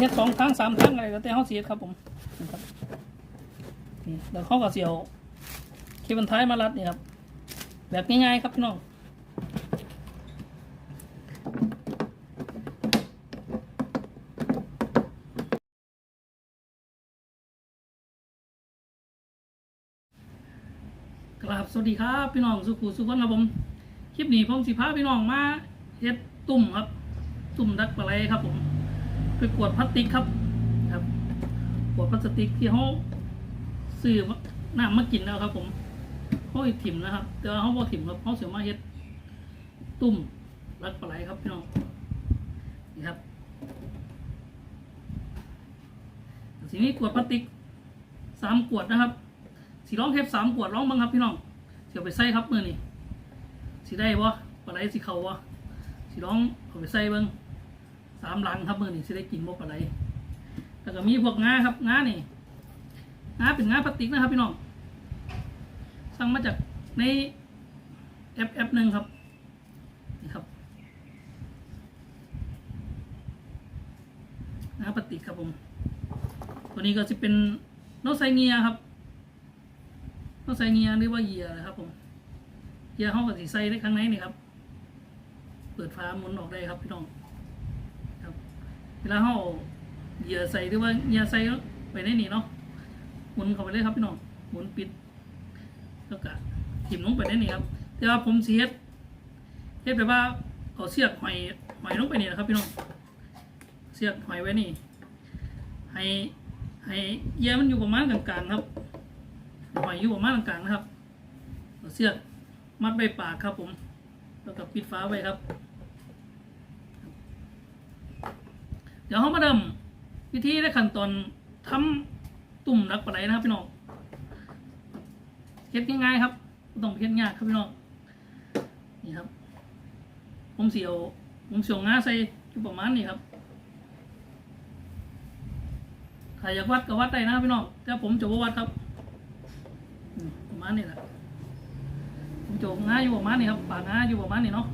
เฮ็ดสองครั้งสามครั้งอะไรก็แต่เขาเสียครับผมนะครับนี่แล้วเขาก็เสียวเคเบิลท้ายมารัดนี่ครับแบบง่ายๆครับพี่น้องกราบสวัสดีครับพี่น้องสุขุสุขคนครับผมคลิปนี้ผมสิพาพี่น้องมาเฮ็ดตุ่มครับ ตุ่มดักปลาไหลครับผม ไปกวดพลาสติกครับครับกวดพลาสติกที่เขาซื้อน้ำมากินแล้วครับ ผมเขาถิ่มนะครับ แต่ว่าเขาบ่ถิ่มครับเขาเสียมาเฮ็ดตุ่มดักปลาไหลครับพี่น้องนี่ครับทีนี้กวดพลาสติกสามขวดนะครับสีร้องเทปสามขวดร้องบ้างครับพี่น้องเสียไปใส่ครับมือนี่สีได้บ่ปลาไหลสีเขาบ่สีร้องเอาไปใส่บิ้ง สามหลังครับมือนี่สิได้กินบ่ปลาไหลแล้วก็มีพวกงาครับงานี่งาเป็นงาพลาสติกนะครับพี่น้องสั่งมาจากในแอปแอปหนึ่งครับนี่ครับงาพลาสติกครับผม ตัวนี้ก็จะเป็นโนไซเงียครับต้องใส่เงียหรือว่าเหยียนะครับผมเหยียห้องกับสีใส่ได้ข้างในนี่ครับ เปิดฟ้าหมุนออกได้ครับพี่น้อง เวลาห้องเหยียใส่หรือว่าเหยียใส่ไปในนี่เนาะหมุนเข้าไปเลยครับพี่น้องหมุนปิด แล้วก็ถิ่มลงไปในนี่ครับ แต่ว่าผมเสียดเฮ็ดแบบว่าเอาเสียกหอยหอยลงไปนี่นะครับพี่น้องเสียกหอยไว้นี่ ให้ให้เหยียมันอยู่ประมาณกลางๆครับหอยอยู่ประมาณกลางๆนะครับเอาเสือกมัดใบปากครับผม แล้วก็ปิดฝาไว้ครับ เดี๋ยวเขามาเริ่มวิธีและขั้นตอนทำตุ่มรักปลาไหลนะครับพี่น้องเฮ็ดง่ายๆครับบ่ต้องเฮ็ดยากครับพี่น้องนี่ครับ ผมเสียวผมเสียวงาใส่อยู่ประมาณนี้ครับใครอยากวัดก็วัดได้นะครับพี่น้องแต่ผมจะบ่วัดครับประมาณนี้แหละผมโจมง่ายอยู่ประมาณนี้ครับปากง่ายอยู่ประมาณนี้เนาะ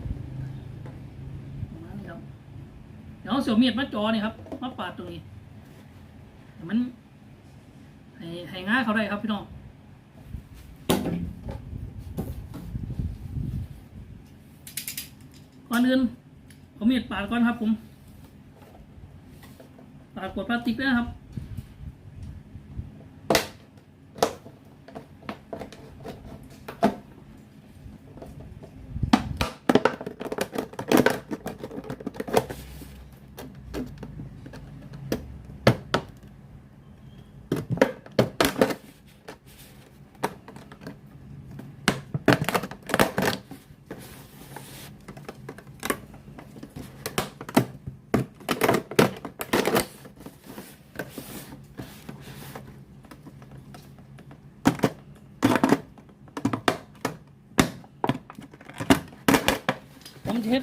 มาณนี้ครับ เดี๋ยวเอาเสียวมีดมาจอนี่ครับมาปาดตรงนี้มันให้ให้ง่ายเขาได้ครับพี่น้องก่อนอื่นเอามีดปาดก่อนครับผมปาดกดพลาสติกนะครับ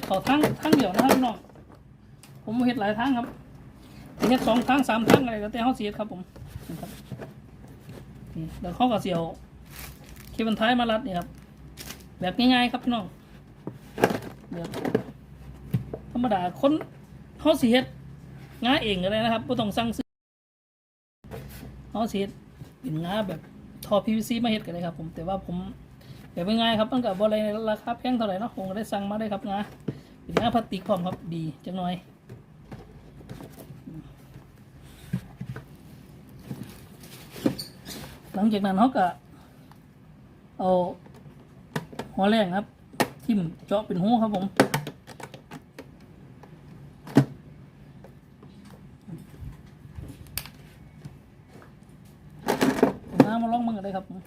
เขาทั้งทั้งเดียวนะครับพี่น้องผมเฮ็ดหลายทั้งครับเฮ็ดสองทั้งสามทั้งอะไรก็แต่เขาเสียครับผมนะครับนี่แล้วเขาก็เสียวเคเบิลท้ายมารัดนี่ครับแบบง่ายๆครับพี่น้องแบบธรรมดาคนเขาสิเฮ็ดงาเองก็ได้นะครับไม่ต้องสั่งซื้อเขาสิเฮ็ดเป็นงาแบบทอ PVC มาเฮ็ดกันเลยครับผมแต่ว่าผม เดี๋ยวเป็นไงครับตั้งแต่บอลในราคาแพงเท่าไหร่เนาะผมก็ได้สั่งมาได้ครับนะเป็นงาพลาสติกพร้อมครับดีจังหน่อยหลังจากนั้นเขาก็เอาหัวแรงครับทิ่มเจาะเป็นหูครับผมเอาน้ำมาลองมึงกันเลยครับผม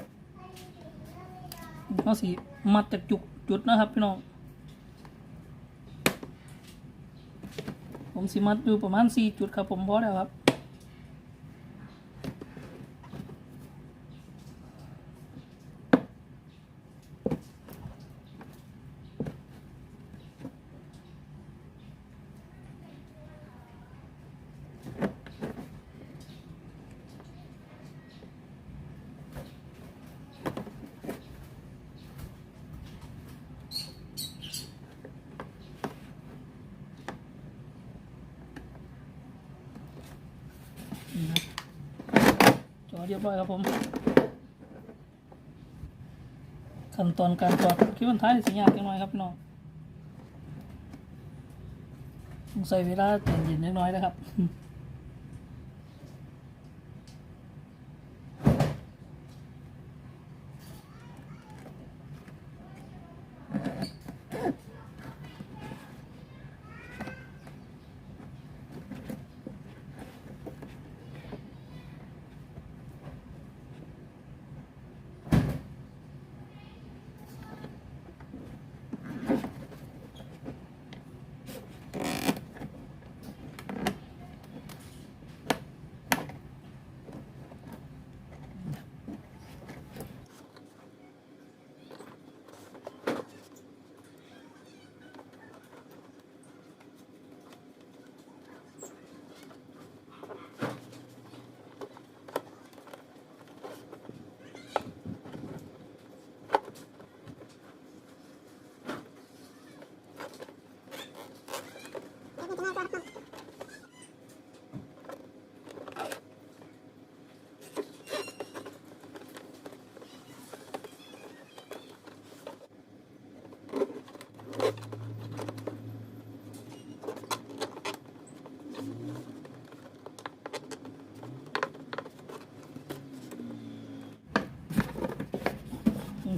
เขาสีมัดจากจุกจุดนะครับพี่น้อง ผมสีมัดอยู่ประมาณสี่จุดครับผมพอแล้วครับ เรียบร้อยครับผมขั้นตอนการตอดคิดว่าท้ายสิยากจังหน่อยครับพี่น้องต้องใส่เวลาใจเย็นเล็กน้อยนะครับ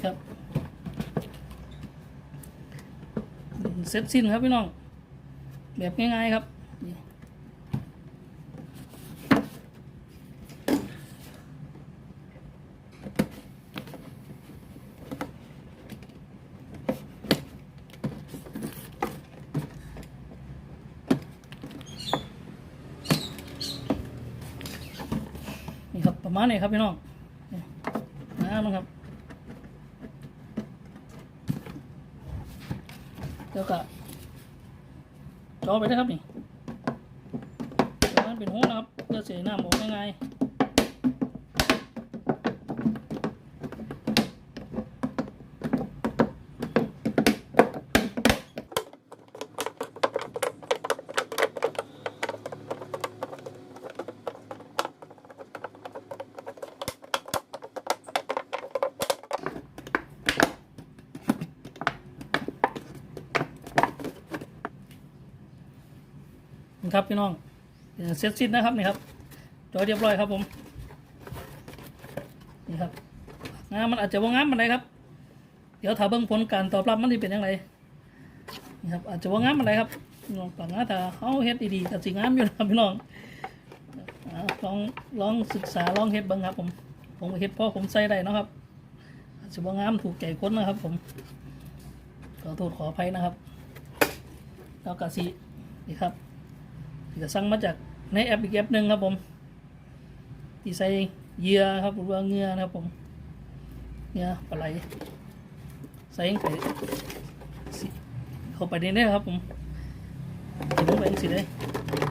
ครับเสร็จสิ้นครับพี่น้อง แบบง่ายๆครับนี่ครับประมาณนี้ครับพี่น้องนี่นะครับ แล้วก็จ่อไปนะครับนี่เดี๋ยวมันเป็นหูนะครับเพื่อเสียน้ำออกง่ายๆ ครับพี่น้องเสร็จสิ้นนะครับนี่ครับจ่อเรียบร้อยครับผมนี่ครับงามมันอาจจะว่างามมันไดครับ เดี๋ยวถ้าเบิ่งผลการตอบรับมันจะเป็นยังไงนี่ครับอาจจะว่างามมันไดครับพี่น้องปังนะแต่เขาเฮ็ดดีๆกับสิงามอยู่นะครับพี่น้องลองลองศึกษาลองเฮ็ดบิ่งครับ ผมผมเฮ็ดพราะผมใส่ได้นะครับอาจจะว่างามถูกใจคนนะครับ ผมขอโทษขออภัยนะครับแล้วก็สินี่ครับ จะสั่งมาจากในแอปอีกแอปหนึ่งครับผมที่ใส่เยื่อครับหรือว่าเงื่อนะครับผมเงื่อปลาไหลใส่ไปสิเข้าไปในนี้ครับผมถึงลงไปสิเลย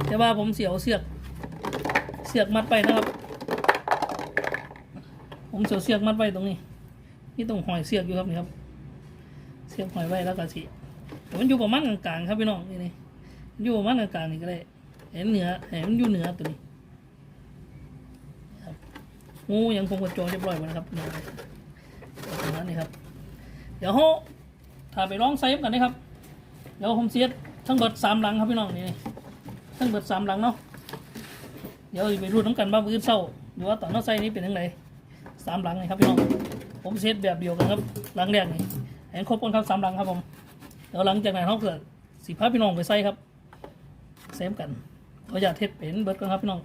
แต่ว่าผมเสียวเสือกเสือกมัดไปนะครับ ผมเสียวเสือกมัดไว้ตรงนี้นี่ตรงหอยเสือกอยู่ครับนี่ครับเสือกหอยไว้แล้วก็สิแต่มันอยู่ประมาณกลางๆครับพี่น้องนี่นี่มันอยู่ประมาณกลางๆนี่ก็ได้ เห็นเหนือเห็นมันอยู่เหนือตัวนี้งูยังคงกระโจนเรียบร้อยหมดนะครับนี่ครับประมาณนี้ครับ เดี๋ยวเราถ้าไปร้องไซฟ์กันนะครับ เดี๋ยวผมเสียดทั้งเบิดสามหลังครับพี่น้องนี่ทั้งเบิดสามหลังเนาะเดี๋ยวไปรู้น้ำกันว่ามือเศร้าหรือว่าตอนน้องไซนี้เป็นยังไงสามหลังนี่ครับพี่น้อง ผมเซตแบบเดียวกันครับหลังแรกนี่เห็นครบกันครับสามหลังครับผมเดี๋ยวหลังจากนั้นเขาเกิดสีพาพี่น้องไปใส่ครับเซมกัน ตัวอยากเทปเป็นเบิดกันครับพี่น้อง